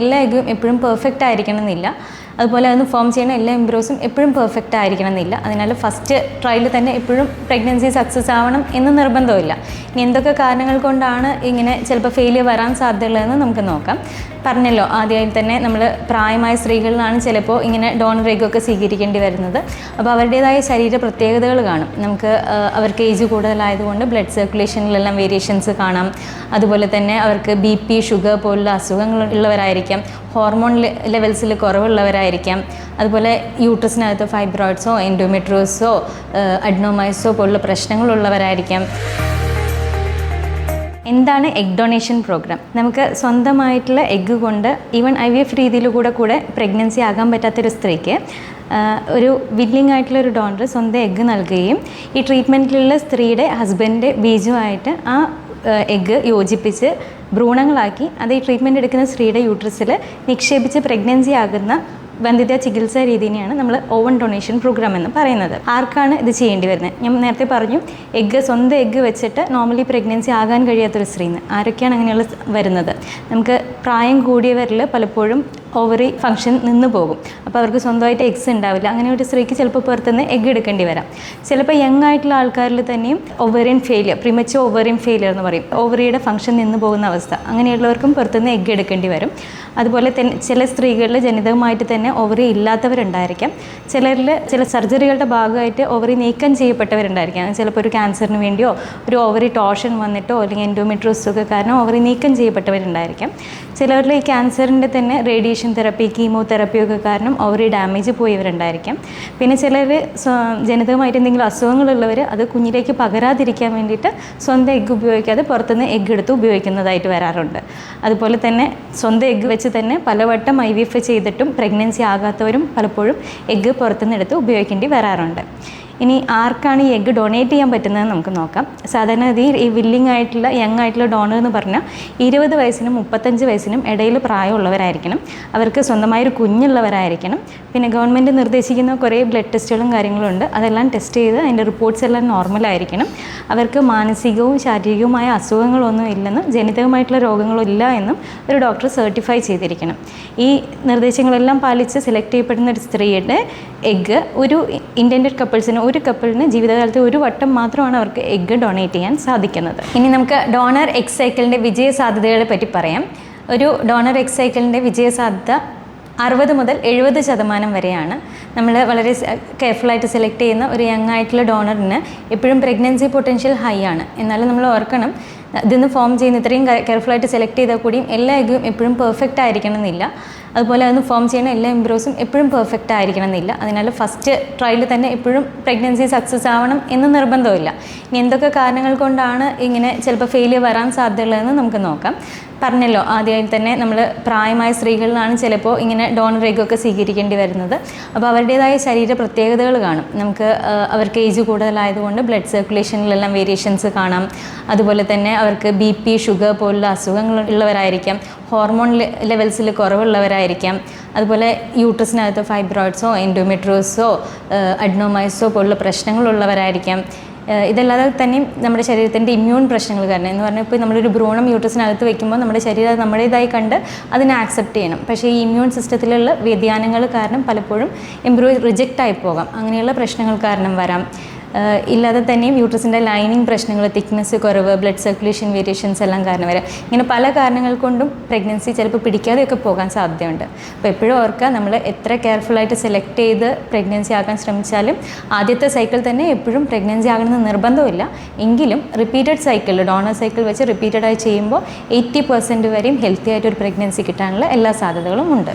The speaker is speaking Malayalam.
എല്ലാ എഗ്ഗും എപ്പോഴും പെർഫെക്റ്റ് ആയിരിക്കണം എന്നില്ല അതുപോലെ അതൊന്ന് ഫോം ചെയ്യുന്ന എല്ലാ എംബ്രോസും എപ്പോഴും പെർഫെക്റ്റ് ആയിരിക്കണം എന്നില്ല അതിനാൽ ഫസ്റ്റ് ട്രയൽ തന്നെ എപ്പോഴും പ്രഗ്നൻസി സക്സസ് ആവണം എന്ന് നിർബന്ധമില്ല ഇനി എന്തൊക്കെ കാരണങ്ങൾ കൊണ്ടാണ് ഇങ്ങനെ ചിലപ്പോൾ ഫെയിലിയർ വരാൻ സാധ്യതയുള്ളതെന്ന് നമുക്ക് നോക്കാം. പറഞ്ഞല്ലോ ആദ്യമായി തന്നെ നമ്മൾ പ്രായമായ സ്ത്രീകളിലാണ് ചിലപ്പോൾ ഇങ്ങനെ ഡോണർ എഗ്ഗൊക്കെ സ്വീകരിക്കേണ്ടി വരുന്നത്. അപ്പോൾ അവരുടേതായ ശരീര പ്രത്യേകതകൾ കാണും. നമുക്ക് അവർക്ക് ഏജ് കൂടുതലായതുകൊണ്ട് ബ്ലഡ് സർക്കുലേഷനിലെല്ലാം വേരിയേഷൻസ് കാണാം. അതുപോലെ തന്നെ അവർക്ക് ബി പി ഷുഗർ പോലുള്ള അസുഖങ്ങൾ ഉള്ളവരായിരിക്കാം. ഹോർമോൺ ലെവൽസിൽ കുറവുള്ളവരായിരിക്കാം. അതുപോലെ യൂട്രസിനകത്ത് ഫൈബ്രോയിഡ്സോ എൻഡോമെട്രോസോ അഡ്നോമൈസോ പോലുള്ള പ്രശ്നങ്ങളുള്ളവരായിരിക്കാം. എന്താണ് എഗ് ഡൊണേഷൻ പ്രോഗ്രാം നമുക്ക് സ്വന്തമായിട്ടുള്ള എഗ്ഗ് കൊണ്ട് ഈവൻ ഐ വി എഫ് രീതിയിൽ കൂടെ കൂടെ പ്രഗ്നൻസി ആകാൻ പറ്റാത്തൊരു സ്ത്രീക്ക് ഒരു വില്ലിംഗ് ആയിട്ടുള്ള ഒരു ഡോണർ സ്വന്തം എഗ്ഗ് നൽകുകയും ഈ ട്രീറ്റ്മെന്റിലുള്ള സ്ത്രീയുടെ ഹസ്ബൻഡ് ബീജുമായിട്ട് ആ എഗ്ഗ് യോജിപ്പിച്ച് ഭ്രൂണങ്ങളാക്കി അത് ഈ ട്രീറ്റ്മെന്റ് എടുക്കുന്ന സ്ത്രീയുടെ യൂട്രസിൽ നിക്ഷേപിച്ച് പ്രഗ്നൻസി ആകുന്ന വന്ധ്യതാ ചികിത്സാ രീതിനെയാണ് നമ്മൾ ഓവൻ ഡൊണേഷൻ പ്രോഗ്രാം എന്ന് പറയുന്നത്. ആർക്കാണ് ഇത് ചെയ്യേണ്ടി വരുന്നത്? ഞാൻ നേരത്തെ പറഞ്ഞു എഗ്ഗ് സ്വന്തം എഗ്ഗ് വെച്ചിട്ട് നോർമലി പ്രഗ്നൻസി ആകാൻ കഴിയാത്തൊരു സ്ത്രീന്ന്. ആരൊക്കെയാണ് അങ്ങനെയുള്ള വരുന്നത്? നമുക്ക് പ്രായം കൂടിയവരിൽ പലപ്പോഴും ഓവറി ഫംഗ്ഷൻ നിന്ന് പോകും. അപ്പോൾ അവർക്ക് സ്വന്തമായിട്ട് എഗ്സ് ഉണ്ടാവില്ല. അങ്ങനെ ഒരു സ്ത്രീക്ക് ചിലപ്പോൾ പുറത്തുനിന്ന് എഗ്ഗ് എടുക്കേണ്ടി വരാം. ചിലപ്പോൾ യങ് ആയിട്ടുള്ള ആൾക്കാരിൽ തന്നെയും ovarian failure premature ovarian failure എന്ന് പറയും. ഓവറിയുടെ ഫംഗ്ഷൻ നിന്ന് പോകുന്ന അവസ്ഥ. അങ്ങനെയുള്ളവർക്കും പുറത്തുനിന്ന് എഗ്ഗ് എടുക്കേണ്ടി വരും. അതുപോലെ തന്നെ ചില സ്ത്രീകളിൽ ജനിതകമായിട്ട് തന്നെ ഓവറി ഇല്ലാത്തവരുണ്ടായിരിക്കാം. ചിലരിൽ ചില സർജറികളുടെ ഭാഗമായിട്ട് ഓവറി നീക്കം ചെയ്യപ്പെട്ടവരുണ്ടായിരിക്കാം. ചിലപ്പോൾ ഒരു ക്യാൻസറിന് വേണ്ടിയോ ഒരു ഓവറി ടോഷൻ വന്നിട്ടോ അല്ലെങ്കിൽ എൻഡോമെട്രോസൊക്കെ കാരണം ഓവറി നീക്കം ചെയ്യപ്പെട്ടവരുണ്ടായിരിക്കാം. ചിലരിൽ ഈ ക്യാൻസറിന്റെ തന്നെ റേഡിയേഷൻ തെറപ്പി കീമോതെറപ്പി ഒക്കെ കാരണം ഓവറി ഡാമേജ് പോയവരുണ്ടായിരിക്കാം. പിന്നെ ചിലർ ജനിതകമായിട്ട് എന്തെങ്കിലും അസുഖങ്ങളുള്ളവർ അത് കുഞ്ഞിലേക്ക് പകരാതിരിക്കാൻ വേണ്ടിയിട്ട് സ്വന്തം എഗ്ഗ് ഉപയോഗിക്കാതെ പുറത്തുനിന്ന് എഗ്ഗ് എടുത്ത് ഉപയോഗിക്കുന്നതായിട്ട് വരാറുണ്ട്. അതുപോലെ തന്നെ സ്വന്തം എഗ്ഗ് വെച്ച് തന്നെ പലവട്ടം ഐ വി എഫ് ചെയ്തിട്ടും പ്രഗ്നൻസി ആകാത്തവരും പലപ്പോഴും എഗ്ഗ് പുറത്തുനിന്ന് എടുത്ത് ഉപയോഗിക്കേണ്ടി വരാറുണ്ട്. ഇനി ആർക്കാണ് ഈ എഗ്ഗ് ഡൊണേറ്റ് ചെയ്യാൻ പറ്റുന്നത് നമുക്ക് നോക്കാം. സാധാരണഗതിയിൽ ഈ വില്ലിംഗ് ആയിട്ടുള്ള യങ് ആയിട്ടുള്ള ഡോണർ എന്ന് പറഞ്ഞാൽ ഇരുപത് വയസ്സിനും മുപ്പത്തഞ്ച് വയസ്സിനും ഇടയിൽ പ്രായമുള്ളവരായിരിക്കണം. അവർക്ക് സ്വന്തമായൊരു കുഞ്ഞുള്ളവരായിരിക്കണം. പിന്നെ ഗവൺമെന്റ് നിർദ്ദേശിക്കുന്ന കുറേ ബ്ലഡ് ടെസ്റ്റുകളും കാര്യങ്ങളും ഉണ്ട്. അതെല്ലാം ടെസ്റ്റ് ചെയ്ത് അതിന്റെ റിപ്പോർട്ട്സ് എല്ലാം നോർമലായിരിക്കണം അവർക്ക് മാനസികവും ശാരീരികവുമായ അസുഖങ്ങളൊന്നും ഇല്ലെന്നും ജനിതകമായിട്ടുള്ള രോഗങ്ങളും ഇല്ല എന്നും ഒരു ഡോക്ടർ സർട്ടിഫൈ ചെയ്തിരിക്കണം. ഈ നിർദ്ദേശങ്ങളെല്ലാം പാലിച്ച് സെലക്ട് ചെയ്യപ്പെടുന്ന ഒരു സ്ത്രീയുടെ എഗ്ഗ് ഒരു ഇന്റന്റഡ് കപ്പിൾസിന് കപ്പിളിന് ജീവിതകാലത്ത് ഒരു വട്ടം മാത്രമാണ് അവർക്ക് എഗ്ഗ് ഡൊണേറ്റ് ചെയ്യാൻ സാധിക്കുന്നത്. ഇനി നമുക്ക് ഡോണർ എക്സ് സൈക്കിളിന്റെ വിജയ സാധ്യതകളെ പറ്റി പറയാം. ഒരു ഡോണർ എക്സ് സൈക്കിളിന്റെ വിജയ സാധ്യത അറുപത് മുതൽ എഴുപത് ശതമാനം വരെയാണ്. നമ്മൾ വളരെ കെയർഫുള്ളായിട്ട് സെലക്ട് ചെയ്യുന്ന ഒരു യങ് ആയിട്ടുള്ള ഡോണറിന് എപ്പോഴും പ്രഗ്നൻസി പൊട്ടൻഷ്യൽ ഹൈ ആണ്. എന്നാലും നമ്മൾ ഓർക്കണം ഇതിന്ന് ഫോം ചെയ്യുന്ന ഇത്രയും കെയർഫുള്ളായിട്ട് സെലക്ട് ചെയ്താൽ കൂടിയും എല്ലാ എഗ്ഗും എപ്പോഴും പെർഫെക്റ്റ് ആയിരിക്കണം എന്നില്ല അതുപോലെ അതൊന്ന് ഫോം ചെയ്യുന്ന എല്ലാ എംബ്രോസും എപ്പോഴും പെർഫെക്റ്റ് ആയിരിക്കണം എന്നില്ല അതിനാൽ ഫസ്റ്റ് ട്രയലിൽ തന്നെ എപ്പോഴും പ്രഗ്നൻസി സക്സസ് ആവണം എന്ന് നിർബന്ധമില്ല ഇനി എന്തൊക്കെ കാരണങ്ങൾ കൊണ്ടാണ് ഇങ്ങനെ ചിലപ്പോൾ ഫെയിലിയർ വരാൻ സാധ്യതയുള്ളതെന്ന് നമുക്ക് നോക്കാം. പറഞ്ഞല്ലോ ആദ്യമായി തന്നെ നമ്മൾ പ്രായമായ സ്ത്രീകളിലാണ് ചിലപ്പോൾ ഇങ്ങനെ ഡോണർ എഗ്ഗൊക്കെ സ്വീകരിക്കേണ്ടി വരുന്നത്. അപ്പോൾ അവരുടേതായ ശരീര പ്രത്യേകതകൾ കാണും. നമുക്ക് അവർക്ക് ഏജ് കൂടുതലായതുകൊണ്ട് ബ്ലഡ് സർക്കുലേഷനിലെല്ലാം വേരിയേഷൻസ് കാണാം. അതുപോലെ തന്നെ അവർക്ക് ബി പി ഷുഗർ പോലുള്ള അസുഖങ്ങൾ ഉള്ളവരായിരിക്കാം. ഹോർമോൺ ലെവൽസിൽ കുറവുള്ളവരായിരിക്കാം. അതുപോലെ യൂട്രസിനകത്ത് ഫൈബ്രോയിഡ്സോ എൻഡോമെട്രോസോ അഡ്നോമൈസോ പോലുള്ള പ്രശ്നങ്ങളുള്ളവരായിരിക്കാം ഇതല്ലാതെ തന്നെ നമ്മുടെ ശരീരത്തിന്റെ ഇമ്മ്യൂൺ പ്രശ്നങ്ങൾ കാരണം എന്ന് പറഞ്ഞാൽ ഇപ്പോൾ നമ്മളൊരു ഭ്രൂണം യൂട്രസിനകത്ത് വെക്കുമ്പോൾ നമ്മുടെ ശരീരം അത് നമ്മുടേതായി കണ്ട് അതിനെ ആക്സെപ്റ്റ് ചെയ്യണം. പക്ഷേ ഈ ഇമ്മ്യൂൺ സിസ്റ്റത്തിലുള്ള വ്യതിയാനങ്ങൾ കാരണം പലപ്പോഴും എംബ്രോ റിജക്റ്റ് ആയി പോകാം. അങ്ങനെയുള്ള പ്രശ്നങ്ങൾ കാരണം വരാം. ഇല്ലാതെ തന്നെ യൂട്രസിന്റെ ലൈനിങ് പ്രശ്നങ്ങൾ തിക്നെസ് കുറവ് ബ്ലഡ് സർക്കുലേഷൻ വേരിയേഷൻസ് എല്ലാം കാരണം വരാം. ഇങ്ങനെ പല കാരണങ്ങൾ കൊണ്ടും പ്രഗ്നൻസി ചിലപ്പോൾ പിടിക്കാതെയൊക്കെ പോകാൻ സാധ്യതയുണ്ട്. അപ്പോൾ എപ്പോഴും ഓർക്കുക നമ്മൾ എത്ര കെയർഫുള്ളായിട്ട് സെലക്ട് ചെയ്ത് പ്രഗ്നൻസി ആക്കാൻ ശ്രമിച്ചാലും ആദ്യത്തെ സൈക്കിൾ തന്നെ എപ്പോഴും പ്രഗ്നൻസി ആകണമെന്ന് നിർബന്ധമില്ല എങ്കിലും റിപ്പീറ്റഡ് സൈക്കിൾ ഡോണർ സൈക്കിൾ വെച്ച് റിപ്പീറ്റഡായി ചെയ്യുമ്പോൾ എയ്റ്റി പെർസെന്റ് വരെയും ഹെൽത്തി ആയിട്ട് ഒരു പ്രഗ്നൻസി കിട്ടാനുള്ള എല്ലാ സാധ്യതകളും ഉണ്ട്.